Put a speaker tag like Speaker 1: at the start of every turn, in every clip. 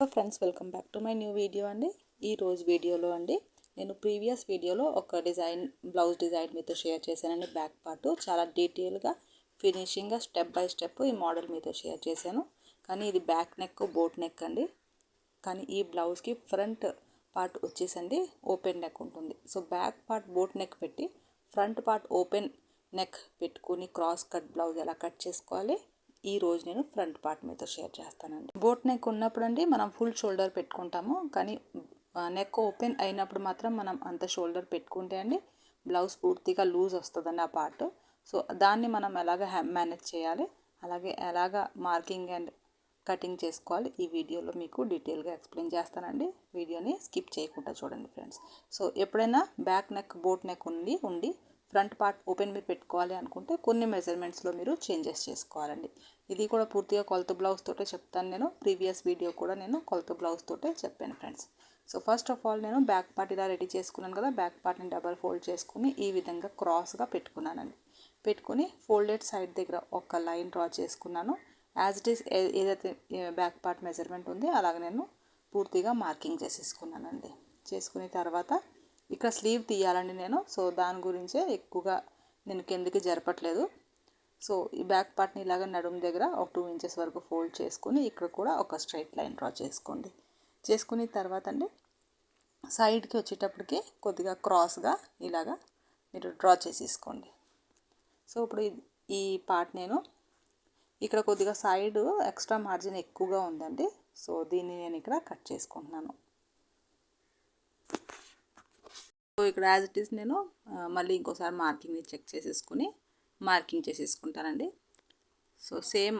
Speaker 1: Hello friends welcome back to my new video అండి. ఈ రోజు వీడియోలో అండి నేను ప్రీవియస్ వీడియోలో ఒక డిజైన్ బ్లౌజ్ డిజైన్ మీతో షేర్ చేశానండి బ్యాక్ పార్ట్. చాలా డీటెయిల్గా ఫినిషింగ్గా స్టెప్ బై స్టెప్ ఈ మోడల్ మీతో షేర్ చేశాను. కానీ ఇది బ్యాక్ నెక్ బోట్ నెక్ అండి. కానీ ఈ బ్లౌజ్కి ఫ్రంట్ పార్ట్ వచ్చేసండి ఓపెన్ నెక్ ఉంటుంది. So back part boat neck పెట్టి ఫ్రంట్ పార్ట్ ఓపెన్ నెక్ పెట్టుకుని క్రాస్ కట్ బ్లౌజ్ ఎలా కట్ చేసుకోవాలి ఈ రోజు నేను ఫ్రంట్ పార్ట్ మీతో షేర్ చేస్తానండి. బోట్ నెక్ ఉన్నప్పుడు అండి మనం ఫుల్ షోల్డర్ పెట్టుకుంటాము. కానీ నెక్ ఓపెన్ అయినప్పుడు మాత్రం మనం అంత షోల్డర్ పెట్టుకుంటే అండి బ్లౌజ్ పూర్తిగా లూజ్ వస్తుందండి ఆ పార్ట్. సో దాన్ని మనం ఎలాగ మేనేజ్ చేయాలి? అలాగే ఎలాగ మార్కింగ్ అండ్ కటింగ్ చేసుకోవాలి? ఈ వీడియోలో మీకు డీటెయిల్గా ఎక్స్ప్లెయిన్ చేస్తానండి. వీడియోని స్కిప్ చేయకుండా చూడండి ఫ్రెండ్స్. సో ఎప్పుడైనా బ్యాక్ నెక్ బోట్ నెక్ ఉండి ఉండి ఫ్రంట్ పార్ట్ ఓపెన్ మీరు పెట్టుకోవాలి అనుకుంటే కొన్ని మెజర్మెంట్స్లో మీరు చేంజెస్ చేసుకోవాలండి. ఇది కూడా పూర్తిగా కొలత బ్లౌజ్ తోటే చెప్తాను నేను. ప్రీవియస్ వీడియో కూడా నేను కొలత బ్లౌజ్ తోటే చెప్పాను friends. So first of all నేను బ్యాక్ పార్ట్ ఇలా రెడీ చేసుకున్నాను కదా బ్యాక్ పార్ట్ని డబల్ ఫోల్డ్ చేసుకుని ఈ విధంగా క్రాస్గా పెట్టుకున్నానండి. పెట్టుకుని ఫోల్డెడ్ సైడ్ దగ్గర ఒక లైన్ డ్రా చేసుకున్నాను. యాజ్ ఇట్ ఈస్ ఏదైతే బ్యాక్ పార్ట్ మెజర్మెంట్ ఉంది అలాగే నేను పూర్తిగా మార్కింగ్ చేసేసుకున్నానండి. చేసుకునే తర్వాత ఇక్కడ స్లీవ్ తీయాలండి నేను. సో దాని గురించే ఎక్కువగా నేను కిందకి జరపట్లేదు. సో ఈ బ్యాక్ పార్ట్ని ఇలాగ నడుము దగ్గర ఒక టూ ఇంచెస్ వరకు ఫోల్డ్ చేసుకుని ఇక్కడ కూడా ఒక స్ట్రైట్ లైన్ డ్రా చేసుకోండి. చేసుకుని తర్వాత అండి సైడ్కి వచ్చేటప్పటికి కొద్దిగా క్రాస్గా ఇలాగా మీరు డ్రా చేసేసుకోండి. సో ఇప్పుడు ఈ పార్ట్ నేను ఇక్కడ కొద్దిగా సైడ్ ఎక్స్ట్రా మార్జిన్ ఎక్కువగా ఉందండి. సో దీన్ని నేను ఇక్కడ కట్ చేసుకుంటున్నాను. సో ఇక్కడ యాజ్ ఇట్ ఈస్ నేను మళ్ళీ ఇంకోసారి మార్కింగ్ని చెక్ చేసేసుకుని మార్కింగ్ చేసేసుకుంటానండి. సో సేమ్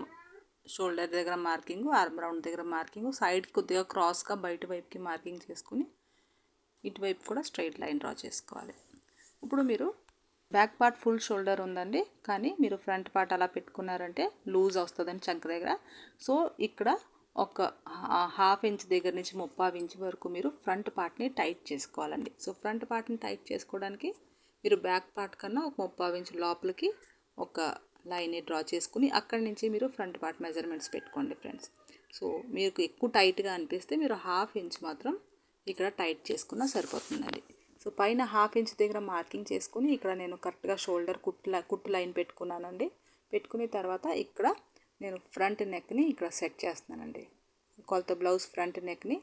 Speaker 1: షోల్డర్ దగ్గర మార్కింగ్ ఆర్మ్ రౌండ్ దగ్గర మార్కింగ్ సైడ్ కొద్దిగా క్రాస్గా బయట వైపుకి మార్కింగ్ చేసుకుని ఇటువైపు కూడా స్ట్రైట్ లైన్ డ్రా చేసుకోవాలి. ఇప్పుడు మీరు బ్యాక్ పార్ట్ ఫుల్ షోల్డర్ ఉందండి కానీ మీరు ఫ్రంట్ పార్ట్ అలా పెట్టుకున్నారంటే లూజ్ వస్తుందని చంక దగ్గర. సో ఇక్కడ ఒక హాఫ్ ఇంచ్ దగ్గర నుంచి ముప్పావు ఇంచ్ వరకు మీరు ఫ్రంట్ పార్ట్ని టైట్ చేసుకోవాలండి. సో ఫ్రంట్ పార్ట్ని టైట్ చేసుకోవడానికి మీరు బ్యాక్ పార్ట్ కన్నా ఒక ముప్పావు ఇంచ్ లోపలికి ఒక లైన్ని డ్రా చేసుకుని అక్కడి నుంచి మీరు ఫ్రంట్ పార్ట్ మెజర్మెంట్స్ పెట్టుకోండి ఫ్రెండ్స్. సో మీకు ఎక్కువ టైట్గా అనిపిస్తే మీరు హాఫ్ ఇంచ్ మాత్రం ఇక్కడ టైట్ చేసుకున్నా సరిపోతుందండి. సో పైన హాఫ్ ఇంచ్ దగ్గర మార్కింగ్ చేసుకుని ఇక్కడ నేను కరెక్ట్గా షోల్డర్ కుట్టు కుట్టు లైన్ పెట్టుకున్నానండి. పెట్టుకునే తర్వాత ఇక్కడ నేను ఫ్రంట్ నెక్ని ఇక్కడ సెట్ చేస్తున్నానండి. కొలత బ్లౌజ్ ఫ్రంట్ నెక్ని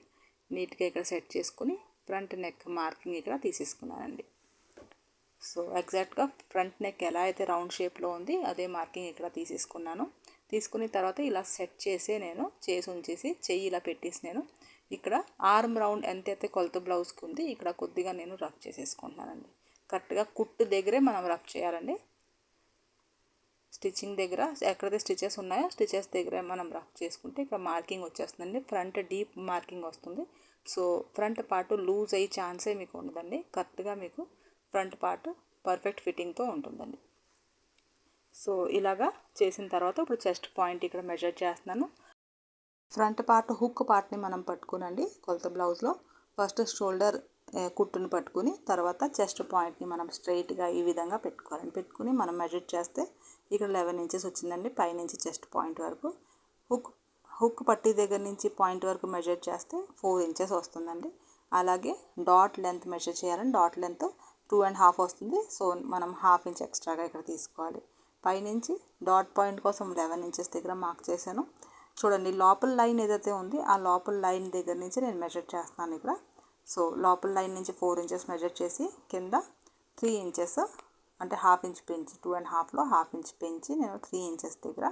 Speaker 1: నీట్గా ఇక్కడ సెట్ చేసుకుని ఫ్రంట్ నెక్ మార్కింగ్ ఇక్కడ తీసేసుకున్నానండి. సో ఎగ్జాక్ట్గా ఫ్రంట్ నెక్ ఎలా అయితే రౌండ్ షేప్లో ఉంది అదే మార్కింగ్ ఇక్కడ తీసేసుకున్నాను. తీసుకున్న తర్వాత ఇలా సెట్ చేసే నేను చేసి ఉంచేసి చెయ్యి ఇలా పెట్టేసి నేను ఇక్కడ ఆర్మ్ రౌండ్ ఎంతైతే కొలత బ్లౌజ్కి ఉంది ఇక్కడ కొద్దిగా నేను రఫ్ చేసేసుకుంటున్నానండి. కరెక్ట్గా కుట్టు దగ్గరే మనం రఫ్ చేయాలండి. స్టిచ్చింగ్ దగ్గర ఎక్కడైతే స్టిచెస్ ఉన్నాయో స్టిచెస్ దగ్గర మనం రఫ్ చేసుకుంటే ఇక్కడ మార్కింగ్ వచ్చేస్తుందండి. ఫ్రంట్ డీప్ మార్కింగ్ వస్తుంది. సో ఫ్రంట్ పార్ట్ లూజ్ అయ్యే ఛాన్సే మీకు ఉండదండి. కరెక్ట్గా మీకు ఫ్రంట్ పార్ట్ పర్ఫెక్ట్ ఫిట్టింగ్తో ఉంటుందండి. సో ఇలాగా చేసిన తర్వాత ఇప్పుడు చెస్ట్ పాయింట్ ఇక్కడ మెజర్ చేస్తున్నాను. ఫ్రంట్ పార్ట్ హుక్ పార్ట్ని మనం పట్టుకునండి కొలత బ్లౌజ్లో ఫస్ట్ షోల్డర్ కుట్టుని పట్టుకుని తర్వాత చెస్ట్ పాయింట్ని మనం స్ట్రైట్గా ఈ విధంగా పెట్టుకోవాలని పెట్టుకుని మనం మెజర్ చేస్తే ఇక్కడ లెవెన్ ఇంచెస్ వచ్చిందండి పైనుంచి చెస్ట్ పాయింట్ వరకు. హుక్ హుక్ పట్టి దగ్గర నుంచి పాయింట్ వరకు మెజర్ చేస్తే ఫోర్ ఇంచెస్ వస్తుందండి. అలాగే డాట్ లెంత్ మెజర్ చేయాలని dot length two and half వస్తుంది. సో మనం హాఫ్ ఇంచ్ ఎక్స్ట్రాగా ఇక్కడ తీసుకోవాలి. పైనుంచి డాట్ పాయింట్ కోసం లెవెన్ ఇంచెస్ దగ్గర మార్క్ చేశాను. చూడండి లోపల లైన్ ఏదైతే ఉంది ఆ లోపల లైన్ దగ్గర నుంచి నేను మెజర్ చేస్తున్నాను ఇక్కడ. సో లోపల లైన్ నుంచి ఫోర్ ఇంచెస్ మెజర్ చేసి కింద త్రీ ఇంచెస్ అంటే హాఫ్ ఇంచ్ పెంచి టూ అండ్ హాఫ్లో హాఫ్ ఇంచ్ పెంచి నేను త్రీ ఇంచెస్ దగ్గర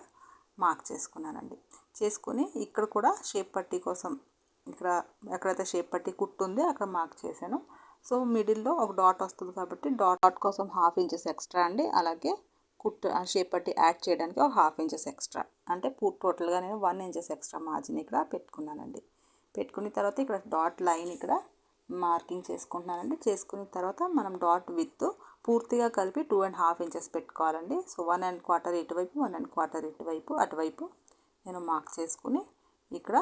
Speaker 1: మార్క్ చేసుకున్నానండి. చేసుకుని ఇక్కడ కూడా షేప్ పట్టీ కోసం ఇక్కడ ఎక్కడైతే షేప్ పట్టి కుట్టు ఉంది అక్కడ మార్క్ చేశాను. సో మిడిల్లో ఒక డాట్ వస్తుంది కాబట్టి డాట్ కోసం హాఫ్ ఇంచెస్ ఎక్స్ట్రా అండి. అలాగే కుట్టు షేప్ పట్టి యాడ్ చేయడానికి ఒక హాఫ్ ఇంచెస్ ఎక్స్ట్రా అంటే టోటల్గా నేను వన్ ఇంచెస్ ఎక్స్ట్రా మార్జిన్ ఇక్కడ పెట్టుకున్నానండి. పెట్టుకున్న తర్వాత ఇక్కడ డాట్ లైన్ ఇక్కడ మార్కింగ్ చేసుకుంటున్నానండి. చేసుకున్న తర్వాత మనం డాట్ విత్ పూర్తిగా కలిపి టూ అండ్ హాఫ్ ఇంచెస్ పెట్టుకోవాలండి. సో వన్ అండ్ క్వార్టర్ ఇటువైపు వన్ అండ్ క్వార్టర్ ఇటువైపు అటువైపు నేను మార్క్ చేసుకుని ఇక్కడ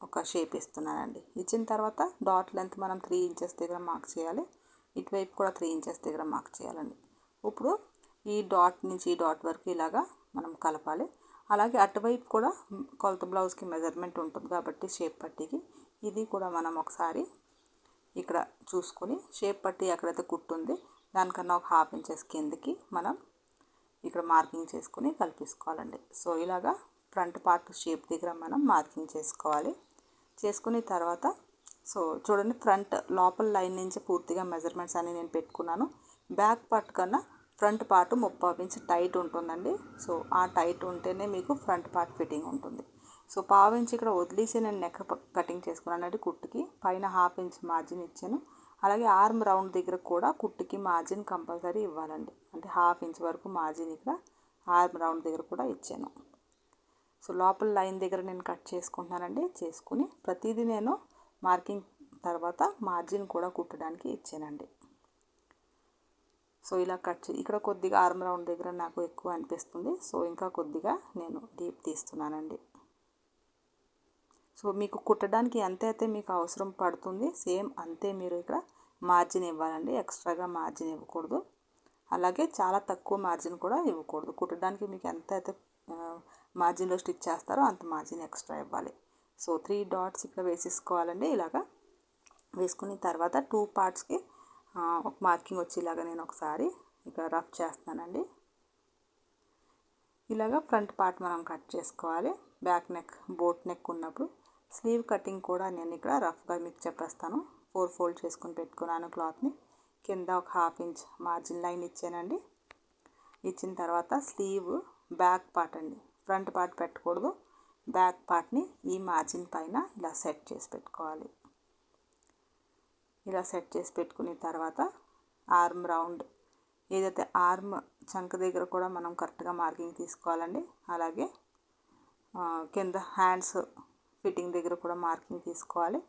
Speaker 1: ఒక షేప్ ఇస్తున్నానండి. ఇచ్చిన తర్వాత డాట్ లెంత్ మనం త్రీ ఇంచెస్ దగ్గర మార్క్ చేయాలి. ఇటువైపు కూడా త్రీ ఇంచెస్ దగ్గర మార్క్ చేయాలండి. ఇప్పుడు ఈ డాట్ నుంచి ఈ డాట్ వరకు ఇలాగా మనం కలపాలి. అలాగే అటువైపు కూడా కొలత బ్లౌజ్కి మెజర్మెంట్ ఉంటుంది కాబట్టి షేప్ పట్టికి ఇది కూడా మనం ఒకసారి ఇక్కడ చూసుకొని షేప్ పట్టి ఎక్కడైతే కుట్టుంది దానికన్నా ఒక హాఫ్ ఇంచెస్ కిందకి మనం ఇక్కడ మార్కింగ్ చేసుకుని కలిపేసుకోవాలండి. సో ఇలాగా ఫ్రంట్ పార్ట్ షేప్ దగ్గర మనం మార్కింగ్ చేసుకోవాలి. చేసుకుని తర్వాత సో చూడండి ఫ్రంట్ లోపల లైన్ నుంచి పూర్తిగా మెజర్మెంట్స్ అన్ని నేను పెట్టుకున్నాను. బ్యాక్ పార్ట్ కన్నా ఫ్రంట్ పార్ట్ ముప్పై ఇంచ్ టైట్ ఉంటుందండి. సో ఆ టైట్ ఉంటేనే మీకు ఫ్రంట్ పార్ట్ ఫిట్టింగ్ ఉంటుంది. సో పావు ఇంచ్ ఇక్కడ వదిలేసి నేను నెక్ కటింగ్ చేసుకున్నాను అంటే కుట్టుకి. పైన హాఫ్ ఇంచ్ మార్జిన్ ఇచ్చాను. అలాగే ఆర్మ్ రౌండ్ దగ్గర కూడా కుట్టుకి మార్జిన్ కంపల్సరీ ఇవ్వాలండి. అంటే హాఫ్ ఇంచ్ వరకు మార్జిన్ ఇక్కడ ఆర్మ్ రౌండ్ దగ్గర కూడా ఇచ్చాను. సో లోపల లైన్ దగ్గర నేను కట్ చేసుకుంటున్నానండి. చేసుకుని ప్రతిదీ నేను మార్కింగ్ తర్వాత మార్జిన్ కూడా కుట్టడానికి ఇచ్చానండి. సో ఇలా కట్ ఇక్కడ కొద్దిగా ఆర్మ్ రౌండ్ దగ్గర నాకు ఎక్కువ అనిపిస్తుంది. సో ఇంకా కొద్దిగా నేను డీప్ తీస్తున్నానండి. సో మీకు కుట్టడానికి ఎంత అయితే మీకు అవసరం పడుతుంది సేమ్ అంతే మీరు ఇక్కడ మార్జిన్ ఇవ్వాలండి. ఎక్స్ట్రాగా మార్జిన్ ఇవ్వకూడదు. అలాగే చాలా తక్కువ మార్జిన్ కూడా ఇవ్వకూడదు. కుట్టడానికి మీకు ఎంత అయితే మార్జిన్లో స్టిచ్ చేస్తారో అంత మార్జిన్ ఎక్స్ట్రా ఇవ్వాలి. సో త్రీ డాట్స్ ఇక్కడ వేసేసుకోవాలండి. ఇలాగా వేసుకున్న తర్వాత టూ పార్ట్స్కి ఒక మార్కింగ్ వచ్చేలాగా నేను ఒకసారి ఇక్కడ రఫ్ చేస్తానండి ఇలాగా ఫ్రంట్ పార్ట్ మనం కట్ చేసుకోవాలి. బ్యాక్ నెక్ బోట్ నెక్ ఉన్నప్పుడు స్లీవ్ కటింగ్ కూడా నేను ఇక్కడ రఫ్గా మీకు చెప్పేస్తాను. ఫోర్ ఫోల్డ్ చేసుకుని పెట్టుకున్నాను క్లాత్ని. కింద ఒక హాఫ్ ఇంచ్ మార్జిన్ లైన్ ఇచ్చానండి. ఇచ్చిన తర్వాత స్లీవ్ బ్యాక్ పార్ట్ అండి. ఫ్రంట్ పార్ట్ పెట్టకూడదు. బ్యాక్ పార్ట్ని ఈ మార్జిన్ పైన ఇలా సెట్ చేసి పెట్టుకోవాలి. ఇలా సెట్ చేసి పెట్టుకున్న తర్వాత ఆర్మ్ రౌండ్. ఏదైతే ఆర్మ్ చంక దగ్గర కూడా మనం కరెక్ట్గా మార్కింగ్ తీసుకోవాలండి. అలాగే కింద హ్యాండ్స్ ఫిట్టింగ్ దగ్గర కూడా మార్కింగ్ తీసుకోవాలి.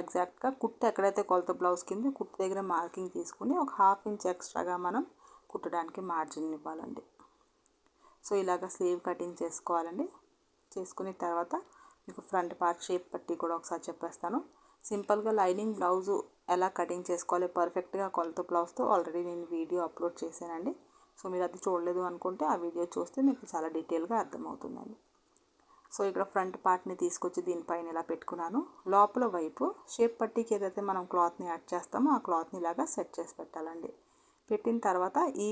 Speaker 1: ఎగ్జాక్ట్గా కుట్టు ఎక్కడైతే కొలత బ్లౌజ్ కింద కుట్టు దగ్గర మార్కింగ్ తీసుకుని ఒక హాఫ్ ఇంచ్ ఎక్స్ట్రాగా మనం కుట్టడానికి మార్జిన్ ఇవ్వాలండి. సో ఇలాగ స్లీవ్ కటింగ్ చేసుకోవాలండి. చేసుకున్న తర్వాత మీకు ఫ్రంట్ పార్ట్ షేప్ పట్టి కూడా ఒకసారి చెప్పేస్తాను. సింపుల్గా లైనింగ్ బ్లౌజు ఎలా కటింగ్ చేసుకోవాలి పర్ఫెక్ట్గా కొలత బ్లౌజ్తో ఆల్రెడీ నేను వీడియో అప్లోడ్ చేశానండి. సో మీరు అది చూడలేదు అనుకుంటే ఆ వీడియో చూస్తే మీకు చాలా డీటెయిల్గా అర్థమవుతుందండి. సో ఇక్కడ ఫ్రంట్ పార్ట్ని తీసుకొచ్చి దీనిపైన ఇలా పెట్టుకున్నాను. లోపల వైపు షేప్ పట్టీకి ఏదైతే మనం క్లాత్ని యాడ్ చేస్తామో ఆ క్లాత్ని ఇలాగా సెట్ చేసి పెట్టాలండి. పెట్టిన తర్వాత ఈ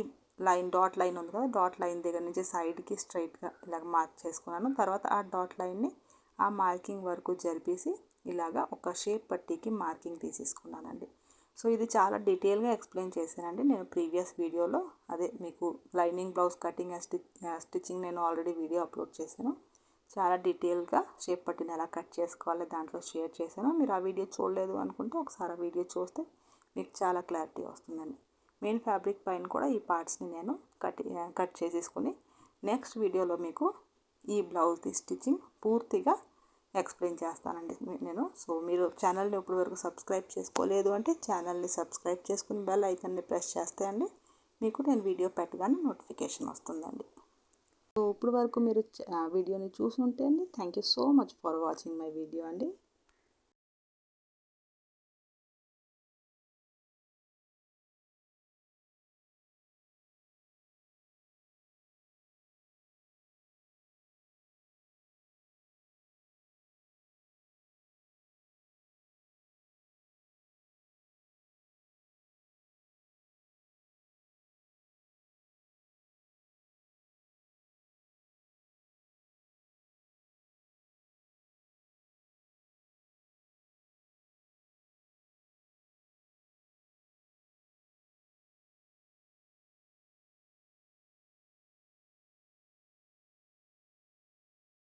Speaker 1: లైన్ డాట్ లైన్ ఉంది కదా డాట్ లైన్ దగ్గర నుంచి సైడ్కి స్ట్రైట్గా ఇలాగ మార్క్ చేసుకున్నాను. తర్వాత ఆ డాట్ లైన్ని ఆ మార్కింగ్ వరకు జరిపేసి ఇలాగా ఒక షేప్ పట్టీకి మార్కింగ్ తీసేసుకున్నానండి. సో ఇది చాలా డీటెయిల్గా ఎక్స్ప్లెయిన్ చేశానండి. నేను ప్రీవియస్ వీడియోలో అదే మీకు లైనింగ్ బ్లౌజ్ కటింగ్ స్టిచ్చింగ్ నేను ఆల్రెడీ వీడియో అప్లోడ్ చేశాను. చాలా డీటెయిల్గా షేప్ పట్టిన ఎలా కట్ చేసుకోవాలి దాంట్లో షేర్ చేశాను. మీరు ఆ వీడియో చూడలేదు అనుకుంటే ఒకసారి ఆ వీడియో చూస్తే మీకు చాలా క్లారిటీ వస్తుందండి. మెయిన్ ఫ్యాబ్రిక్ పైన కూడా ఈ పార్ట్స్ని నేను కట్ కట్ చేసేసుకుని నెక్స్ట్ వీడియోలో మీకు ఈ బ్లౌజ్ స్టిచ్చింగ్ పూర్తిగా ఎక్స్ప్లెయిన్ చేస్తానండి నేను. సో మీరు ఛానల్ని ఇప్పటి వరకు సబ్స్క్రైబ్ చేసుకోలేదు అంటే ఛానల్ని సబ్స్క్రైబ్ చేసుకుని బెల్ ఐకన్ని ప్రెస్ చేస్తే అండి మీకు నేను వీడియో పెట్టగానే నోటిఫికేషన్ వస్తుందండి. ఇప్పుడు వరకు మీరు వీడియోని చూసుంటే అండి thank you so much for watching my video అండి.